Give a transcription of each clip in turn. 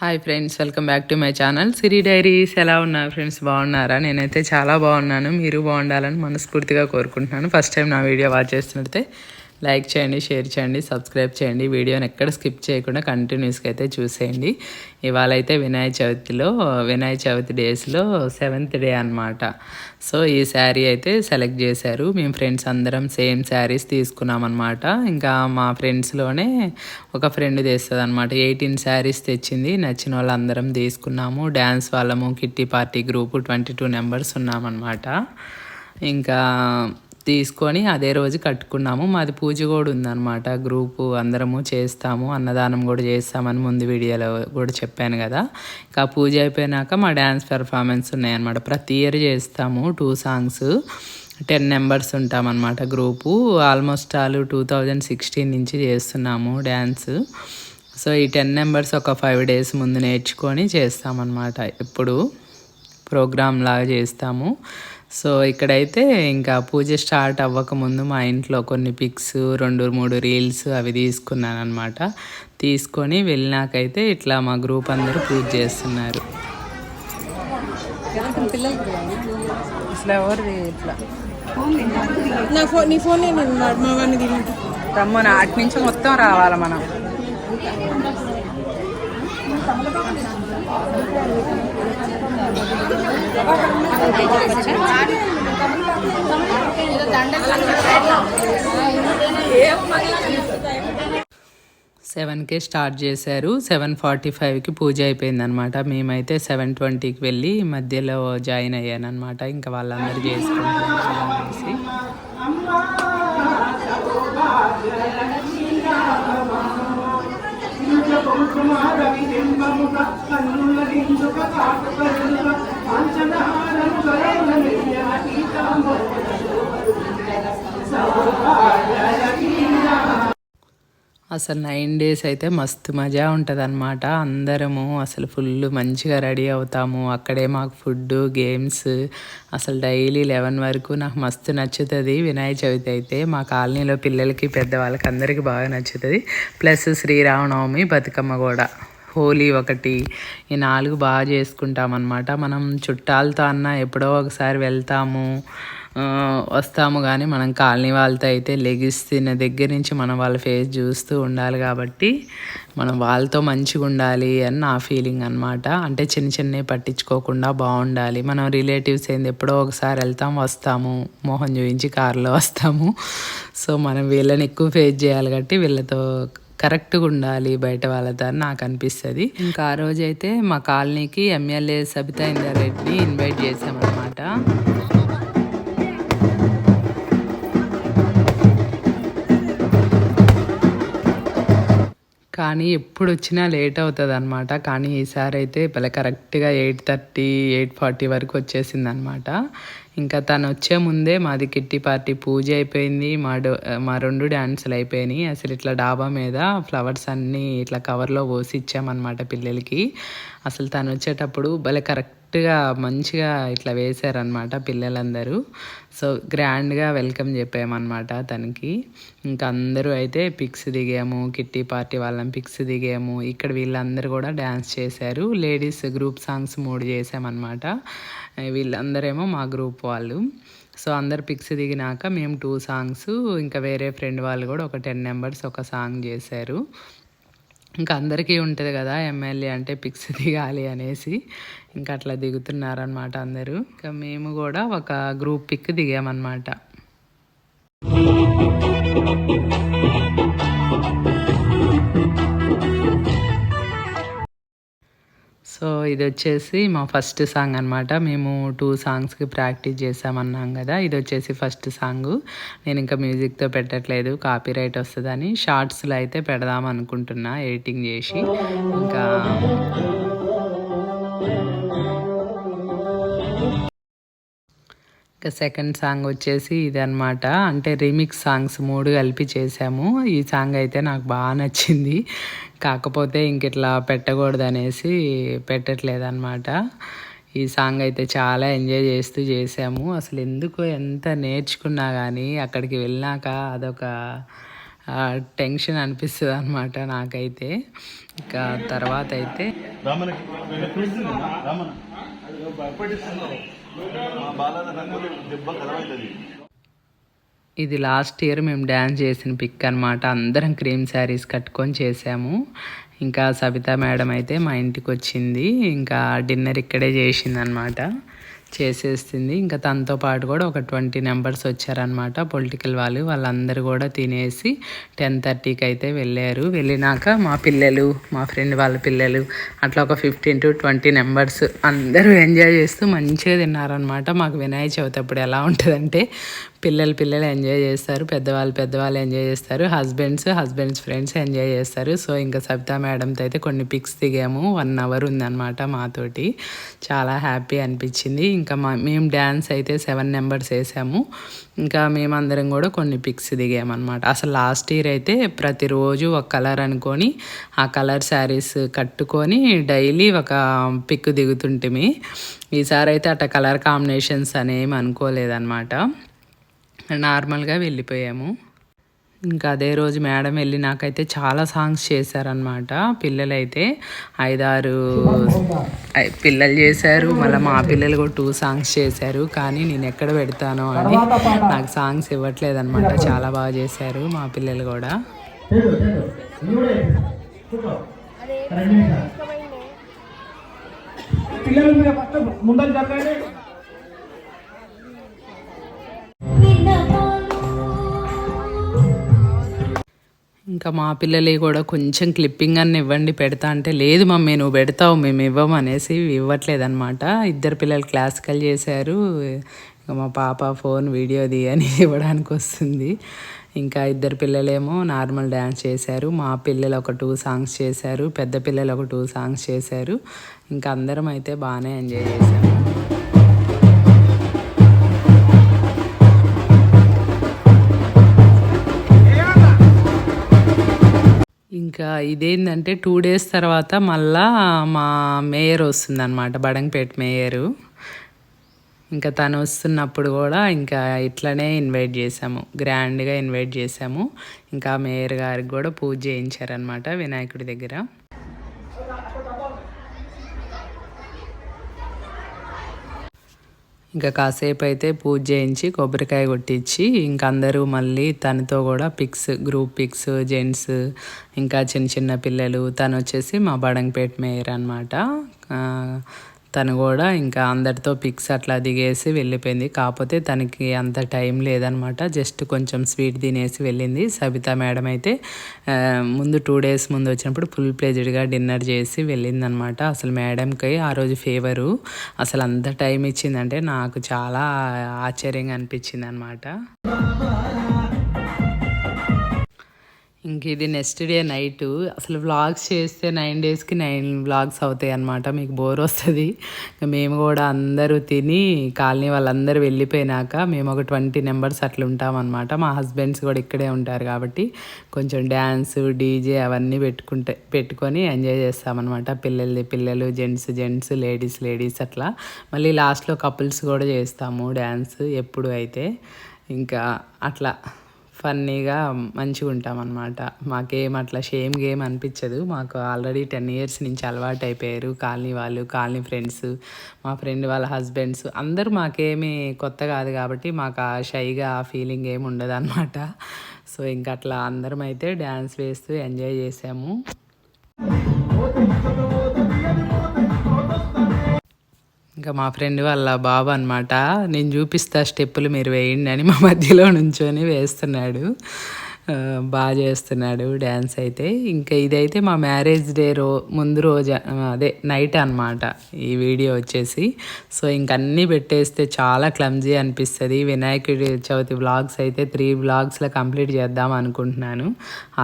Hi friends welcome back to my channel Siri diaries ఎలా ఉన్నారు friends బాగున్నారా? నేనైతే చాలా బాగున్నాను. మీరు బాగుండాలని మనస్ఫూర్తిగా కోరుకుంటున్నాను. ఫస్ట్ టైం నా వీడియో వాచ్ చేస్తున్నట్టే లైక్ చేయండి షేర్ చేయండి సబ్స్క్రైబ్ చేయండి. వీడియోని ఎక్కడ స్కిప్ చేయకుండా కంటిన్యూస్గా అయితే చూసేయండి. ఇవాళ అయితే వినాయక చవితిలో వినాయక చవితి డేస్లో సెవెంత్ డే అనమాట సో ఈ శారీ అయితే సెలెక్ట్ చేశారు. మేము ఫ్రెండ్స్ అందరం సేమ్ శారీస్ తీసుకున్నాం అనమాట ఇంకా మా ఫ్రెండ్స్లోనే ఒక ఫ్రెండ్ తెస్తుంది అనమాట ఎయిటీన్ శారీస్ తెచ్చింది. నచ్చిన వాళ్ళందరం తీసుకున్నాము. డ్యాన్స్ వాళ్ళము kitty party group twenty two numbers ఉన్నామన్నమాట. ఇంకా తీసుకొని అదే రోజు కట్టుకున్నాము. మాది పూజ కూడా ఉందన్నమాట. గ్రూపు అందరము చేస్తాము. అన్నదానం కూడా చేస్తామని ముందు వీడియోలో కూడా చెప్పాను కదా. ఇంకా పూజ అయిపోయినాక మా డ్యాన్స్ పెర్ఫార్మెన్స్ ఉన్నాయన్నమాట. ప్రతి ఇయర్ చేస్తాము టూ సాంగ్స్. టెన్ మెంబర్స్ ఉంటామన్నమాట group. Almost all two thousand sixteen నుంచి చేస్తున్నాము డ్యాన్స్ సో ఈ టెన్ నెంబర్స్ ఒక ఫైవ్ డేస్ ముందు నేర్చుకొని చేస్తామన్నమాట. ఎప్పుడు ప్రోగ్రామ్ లాగా చేస్తాము. సో ఇక్కడైతే ఇంకా పూజ స్టార్ట్ అవ్వకముందు మా ఇంట్లో కొన్ని పిక్స్ రెండు మూడు రీల్స్ అవి తీసుకున్నాను అనమాట తీసుకొని వెళ్ళినాకైతే ఇట్లా మా గ్రూప్ అందరూ పూజ చేస్తున్నారు. రమ్మని అటు నుంచి మొత్తం రావాలి మనం. సెవెన్కే స్టార్ట్ చేశారు. సెవెన్ ఫార్టీ ఫైవ్కి పూజ అయిపోయింది అనమాట మేమైతే సెవెన్ ట్వంటీకి వెళ్ళి మధ్యలో జాయిన్ అయ్యాను అనమాట ఇంకా వాళ్ళందరూ చేసుకుంటున్నారు అనేసి అసలు నైన్ డేస్ అయితే మస్తు మజా ఉంటుంది అనమాట అందరము అసలు ఫుల్ మంచిగా రెడీ అవుతాము. అక్కడే మాకు ఫుడ్ గేమ్స్ అసలు డైలీ లెవెన్ వరకు నాకు మస్తు నచ్చుతుంది. వినాయక చవితి అయితే మా కాలనీలో పిల్లలకి పెద్దవాళ్ళకి అందరికీ బాగా నచ్చుతుంది. ప్లస్ శ్రీరామనవమి బతుకమ్మ కూడా. హోలీ ఒకటి ఈ నాలుగు బాగా చేసుకుంటాం అనమాట మనం చుట్టాలతో అన్న ఎప్పుడో ఒకసారి వెళ్తాము వస్తాము కానీ మనం కాలనీ వాళ్ళతో అయితే లెగిస్తున్న దగ్గర నుంచి మనం వాళ్ళ ఫేస్ చూస్తూ ఉండాలి కాబట్టి మనం వాళ్ళతో మంచిగా ఉండాలి అని నా ఫీలింగ్ అనమాట అంటే చిన్న చిన్నవి పట్టించుకోకుండా బాగుండాలి. మనం రిలేటివ్స్ ఏంది ఎప్పుడో ఒకసారి వెళ్తాం వస్తాము మోహన్ చూపించి కారులో వస్తాము. సో మనం వీళ్ళని ఎక్కువ ఫేస్ చేయాలి కాబట్టి వీళ్ళతో కరెక్ట్గా ఉండాలి బయట వాళ్ళతో అని నాకు అనిపిస్తుంది ఇంకా ఆ రోజైతే మా కాలనీకి ఎమ్మెల్యే సబితా ఇందారెడ్డిని ఇన్వైట్ చేసామన్నమాట కానీ ఎప్పుడు వచ్చినా లేట్ అవుతుంది అనమాట కానీ ఈసారి అయితే పిల్ల కరెక్ట్గా ఎయిట్ థర్టీ ఎయిట్ ఫార్టీ వరకు వచ్చేసింది అనమాట ఇంకా తను వచ్చే ముందే మాది కిట్టి పార్టీ పూజ అయిపోయింది. మా డో- మా రెండు డ్యాన్సులు అయిపోయినాయి. అసలు ఇట్లా డాబా మీద ఫ్లవర్స్ అన్నీ ఇట్లా కవర్లో పోసి ఇచ్చామన్నమాట పిల్లలకి. అసలు తను వచ్చేటప్పుడు భలే కరెక్ట్ కరెక్ట్గా మంచిగా ఇట్లా వేశారనమాట పిల్లలందరూ. సో గ్రాండ్గా వెల్కమ్ చెప్పామన్నమాట తనకి. ఇంకా అందరూ అయితే పిక్స్ దిగాము కిట్టి పార్టీ వాళ్ళని పిక్స్ దిగాము. ఇక్కడ వీళ్ళందరూ కూడా డ్యాన్స్ చేశారు. లేడీస్ గ్రూప్ సాంగ్స్ మూడు చేసామన్నమాట. వీళ్ళందరేమో మా గ్రూప్ వాళ్ళు. సో అందరు పిక్స్ దిగినాక మేము టూ సాంగ్స్ ఇంకా వేరే ఫ్రెండ్ వాళ్ళు కూడా ఒక టెన్ నెంబర్స్ ఒక సాంగ్ చేశారు. ఇంకా అందరికీ ఉంటుంది కదా ఎమ్మెల్యే అంటే పిక్స్ దిగాలి అనేసి. ఇంకా అట్లా దిగుతున్నారనమాట అందరూ. ఇంకా మేము కూడా ఒక గ్రూప్ పిక్ దిగామన్నమాట. సో ఇది వచ్చేసి మా ఫస్ట్ సాంగ్ అనమాట మేము టూ సాంగ్స్కి ప్రాక్టీస్ చేసామన్నాం కదా ఇది వచ్చేసి ఫస్ట్ సాంగ్. నేను ఇంకా మ్యూజిక్తో పెట్టట్లేదు కాపీ రైట్ వస్తుందని. షార్ట్స్లో అయితే పెడదాం అనుకుంటున్నా ఎడిటింగ్ చేసి. ఇంకా ఇంకా సెకండ్ సాంగ్ వచ్చేసి ఇది అనమాట అంటే రీమిక్స్ సాంగ్స్ మూడు కలిపి చేసాము ఈ సాంగ్ అయితే నాకు బాగా నచ్చింది. కాకపోతే ఇంక ఇట్లా పెట్టకూడదు అనేసి పెట్టట్లేదన్నమాట. ఈ సాంగ్ అయితే చాలా ఎంజాయ్ చేస్తూ చేసాము అసలు ఎందుకు ఎంత నేర్చుకున్నా కానీ అక్కడికి వెళ్ళినాక అదొక టెన్షన్ అనిపిస్తుంది అనమాట నాకైతే. ఇంకా తర్వాత అయితే ఇది లాస్ట్ ఇయర్ మేము డ్యాన్స్ చేసిన పిక్ అనమాట అందరం క్రీమ్ శారీస్ కట్టుకొని చేసాము. ఇంకా సబితా మేడం అయితే మా ఇంటికి వచ్చింది ఇంకా డిన్నర్ ఇక్కడే చేసింది చేసేసింది. చేసేస్తుంది ఇంకా తనతో పాటు కూడా ఒక ట్వంటీ నెంబర్స్ వచ్చారనమాట పొలిటికల్ వాళ్ళు. వాళ్ళందరూ కూడా తినేసి టెన్ థర్టీకి అయితే వెళ్ళారు. వెళ్ళినాక మా పిల్లలు మా ఫ్రెండ్ వాళ్ళ పిల్లలు అట్లా ఒక ఫిఫ్టీన్ టు ట్వంటీ నెంబర్స్ అందరూ ఎంజాయ్ చేస్తూ మంచిగా తిన్నారనమాట మాకు వినాయక చవితి అప్పుడు ఎలా ఉంటుందంటే పిల్లలు పిల్లలు ఎంజాయ్ చేస్తారు. పెద్దవాళ్ళు పెద్దవాళ్ళు ఎంజాయ్ చేస్తారు. హస్బెండ్స్ హస్బెండ్స్ ఫ్రెండ్స్ ఎంజాయ్ చేస్తారు. సో ఇంకా సబితా మేడంతో అయితే కొన్ని పిక్స్ దిగాము. వన్ అవర్ ఉందన్నమాట మాతోటి. చాలా హ్యాపీ అనిపించింది. ఇంకా మా మేము డ్యాన్స్ అయితే సెవెన్ నెంబర్స్ వేసాము. ఇంకా మేమందరం కూడా కొన్ని పిక్స్ దిగామన్నమాట. అసలు లాస్ట్ ఇయర్ అయితే ప్రతిరోజు ఒక కలర్ అనుకొని ఆ కలర్ శారీస్ కట్టుకొని డైలీ ఒక పిక్ దిగుతుంటిమి. ఈసారి అయితే అట్ట కలర్ కాంబినేషన్స్ అనేమి అనుకోలేదన్నమాట. నార్మల్గా వెళ్ళిపోయాము. ఇంకా అదే రోజు మేడం వెళ్ళి నాకైతే చాలా సాంగ్స్ చేశారనమాట పిల్లలైతే ఐదారు పిల్లలు చేశారు. మళ్ళీ మా పిల్లలు కూడా టూ సాంగ్స్ చేశారు. కానీ నేను ఎక్కడ పెడతానో అని నాకు సాంగ్స్ ఇవ్వట్లేదు అనమాట చాలా బాగా చేశారు మా పిల్లలు కూడా. పిల్లలు ఇంకా మా పిల్లలు కూడా కొంచెం క్లిప్పింగ్ అన్న ఇవ్వండి పెడతా అంటే లేదు మమ్మీ నువ్వు పెడతావు మేము ఇవ్వం అనేసి ఇవ్వట్లేదు అనమాట ఇద్దరు పిల్లలు క్లాసికల్ చేశారు. ఇంకా మా పాప ఫోన్ వీడియోది అని ఇవ్వడానికి వస్తుంది. ఇంకా ఇద్దరు పిల్లలేమో నార్మల్ డ్యాన్స్ చేశారు. మా పిల్లలు ఒక టూ సాంగ్స్ చేశారు. పెద్ద పిల్లలు ఒక టూ సాంగ్స్ చేశారు. ఇంకా అందరం అయితే బాగానే ఎంజాయ్ చేశాము. ఇంకా ఇదేంటంటే టూ డేస్ తర్వాత మళ్ళా మా మేయర్ వస్తుందన్నమాట బడంగపేట మేయరు. ఇంకా తను వస్తున్నప్పుడు కూడా ఇంకా ఇట్లనే ఇన్వైట్ చేసాము గ్రాండ్గా ఇన్వైట్ చేసాము ఇంకా మేయర్ గారికి కూడా పూజ చేయించారనమాట వినాయకుడి దగ్గర. ఇంకా కాసేపు అయితే పూజ చేయించి కొబ్బరికాయ కొట్టించి ఇంకా అందరూ మళ్ళీ తనతో కూడా పిక్స్ గ్రూప్ పిక్స్ జెంట్స్ ఇంకా చిన్న చిన్న పిల్లలు తను వచ్చేసి మా బడంగపేట మేయర్ అనమాట తను కూడా ఇంకా అందరితో పిక్స్ అట్లా దిగేసి వెళ్ళిపోయింది. కాకపోతే తనకి అంత టైం లేదనమాట. జస్ట్ కొంచెం స్వీట్ తినేసి వెళ్ళింది సబితా మేడం అయితే. ముందు టూ డేస్ ముందు వచ్చినప్పుడు ఫుల్ ప్లేజ్డ్గా డిన్నర్ చేసి వెళ్ళిందనమాట. అసలు మేడంకి ఆ రోజు ఫేవరు. అసలు అంత టైం ఇచ్చిందంటే నాకు చాలా ఆశ్చర్యంగా అనిపించింది అనమాట ఇంక ఇది నెక్స్ట్ డే నైట్ అసలు వ్లాగ్స్ చేస్తే నైన్ డేస్కి నైన్ వ్లాగ్స్ అవుతాయి అనమాట మీకు బోర్ వస్తుంది. మేము కూడా అందరూ తిని కాలనీ వాళ్ళందరూ వెళ్ళిపోయినాక మేము ఒక ట్వంటీ నెంబర్స్ అట్లా ఉంటామన్నమాట మా హస్బెండ్స్ కూడా ఇక్కడే ఉంటారు కాబట్టి కొంచెం డ్యాన్స్ డీజే అవన్నీ పెట్టుకుంటే పెట్టుకొని ఎంజాయ్ చేస్తామన్నమాట పిల్లలది పిల్లలు జెంట్స్ జెంట్స్ లేడీస్ లేడీస్ అట్లా. మళ్ళీ లాస్ట్లో కపుల్స్ కూడా చేస్తాము డ్యాన్స్ ఎప్పుడు అయితే. ఇంకా అట్లా. ఫన్నీగా మంచిగా ఉంటాం అనమాట మాకేం అట్లా షేమ్ గేమ్ అనిపించదు మాకు ఆల్రెడీ టెన్ ఇయర్స్ నుంచి అలవాటు అయిపోయారు కాలనీ వాళ్ళు కాలనీ ఫ్రెండ్స్ మా ఫ్రెండ్ వాళ్ళ హస్బెండ్స్ అందరూ మాకేమీ కొత్త కాదు కాబట్టి మాకు ఆ షైగా ఆ ఫీలింగ్ ఏమి ఉండదు అనమాట సో ఇంకా అట్లా అందరం అయితే డ్యాన్స్ వేస్తూ ఎంజాయ్ చేసాము. ఇంకా మా ఫ్రెండ్ వాళ్ళ బాబు అనమాట నేను చూపిస్తా స్టెప్పులు మీరు వేయండి అని మా మధ్యలో నుంచొని వేస్తున్నాడు. బాగా చేస్తున్నాడు డ్యాన్స్ అయితే. ఇంకా ఇదైతే మా మ్యారేజ్ డే రో ముందు రోజు అదే నైట్ అనమాట ఈ వీడియో వచ్చేసి. సో ఇంక అన్నీ పెట్టేస్తే చాలా క్లమ్జీ అనిపిస్తుంది. వినాయకుడి చవితి వ్లాగ్స్ అయితే త్రీ వ్లాగ్స్లో కంప్లీట్ చేద్దాం అనుకుంటున్నాను.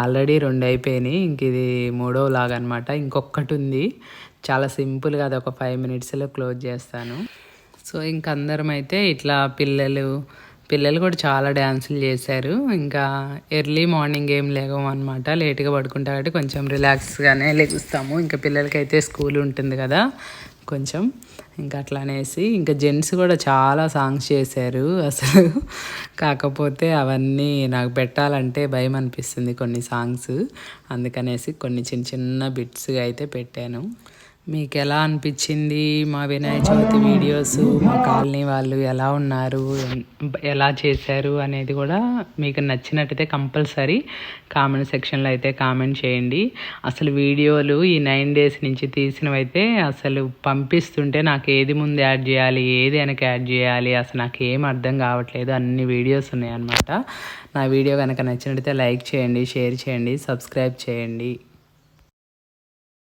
ఆల్రెడీ రెండు అయిపోయినాయి. ఇంక ఇది మూడో వ్లాగ్ అనమాట ఇంకొకటి ఉంది చాలా సింపుల్గా అది ఒక ఫైవ్ మినిట్స్లో క్లోజ్ చేస్తాను. సో ఇంక అందరం అయితే ఇట్లా పిల్లలు పిల్లలు కూడా చాలా డ్యాన్సులు చేశారు. ఇంకా ఎర్లీ మార్నింగ్ ఏం లేగం అనమాట లేట్గా పడుకుంటా కాబట్టి కొంచెం రిలాక్స్గానే లెగుస్తాము ఇంకా పిల్లలకైతే స్కూల్ ఉంటుంది కదా కొంచెం. ఇంకా అట్లా అనేసి ఇంకా జెంట్స్ కూడా చాలా సాంగ్స్ చేశారు. అసలు కాకపోతే అవన్నీ నాకు పెట్టాలంటే భయం అనిపిస్తుంది కొన్ని సాంగ్స్. అందుకనేసి కొన్ని చిన్న చిన్న బిట్స్గా అయితే పెట్టాను. మీకు ఎలా అనిపించింది మా వినాయక చవితి వీడియోస్ మా కాలనీ వాళ్ళు ఎలా ఉన్నారు? ఎలా చేశారు అనేది కూడా మీకు నచ్చినట్టయితే కంపల్సరీ కామెంట్ సెక్షన్లో అయితే కామెంట్ చేయండి. అసలు వీడియోలు ఈ నైన్ డేస్ నుంచి తీసినవైతే అసలు పంపిస్తుంటే నాకు ఏది ముందు యాడ్ చేయాలి ఏది వెనక యాడ్ చేయాలి అసలు నాకు ఏం అర్థం కావట్లేదు. అన్ని వీడియోస్ ఉన్నాయన్నమాట. నా వీడియో కనుక నచ్చినట్టయితే లైక్ చేయండి షేర్ చేయండి సబ్స్క్రైబ్ చేయండి.